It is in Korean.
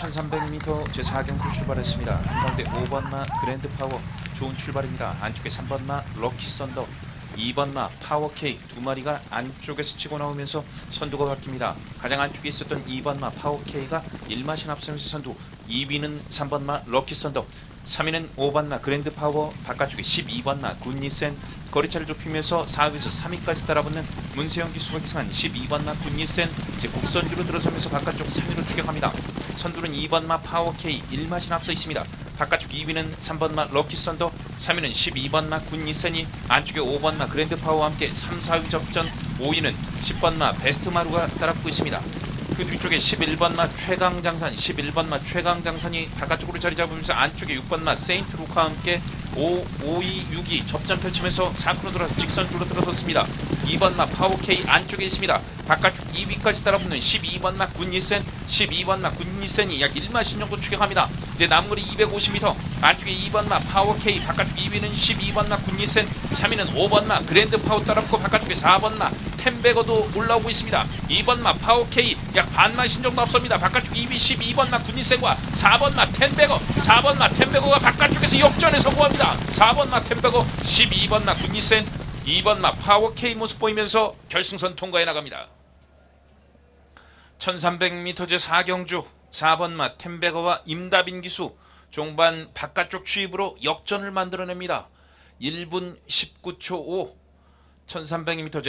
1300m 제4경주 출발했습니다. 한가운데 5번마 그랜드 파워 좋은 출발입니다. 안쪽에 3번마 럭키 썬더 2번마 파워K 두 마리가 안쪽에서 치고 나오면서 선두가 바뀝니다. 가장 안쪽에 있었던 2번마 파워K가 1마신 앞서면서 선두 2위는 3번마 럭키 썬더 3위는 5번마 그랜드파워 바깥쪽에 12번마 굿니센 거리차를 좁히면서 4위에서 3위까지 따라붙는 문세영 기수가 기승한 12번마 굿니센 이제 곡선주로 들어서면서 바깥쪽 3위로 추격합니다. 선두는 2번마 파워K 1마신 앞서 있습니다. 바깥쪽 2위는 3번마 럭키 썬더 3위는 12번마 굿니센이 안쪽에 5번마 그랜드파워와 함께 3, 4위 접전 5위는 10번마 베스트마루가 따라붙고 있습니다. 그 뒤쪽에 11번마 최강장산 11번마 최강장산이 바깥쪽으로 자리 잡으면서 안쪽에 6번마 세인트 루카와 함께 5, 5위, 6위 접전 펼치면서 4크로 들어서 직선줄로 들어섰습니다. 2번마 파워K 안쪽에 있습니다. 바깥쪽 2위까지 따라붙는 12번마 굿니센 12번마 굿니센이 약 1마신 정도 추격합니다. 이제 남거리 250m 안쪽에 2번마 파워K 바깥쪽 2위는 12번마 굿니센 3위는 5번마 그랜드 파워 따라붙고 바깥쪽에 4번마 템베거도 올라오고 있습니다. 2번 마 파워K 약 반마신 정도 앞섭니다. 바깥쪽 2위 12번 마 군니센과 4번 마 템베거 4번 마 템베거가 바깥쪽에서 역전에 성공합니다. 4번 마 템베거 12번 마 군니센 2번 마 파워K 모습 보이면서 결승선 통과해 나갑니다. 1300m 제 4경주 4번 마 템베거와 임다빈 기수 종반 바깥쪽 추입으로 역전을 만들어냅니다. 1분 19초 5 1300m 제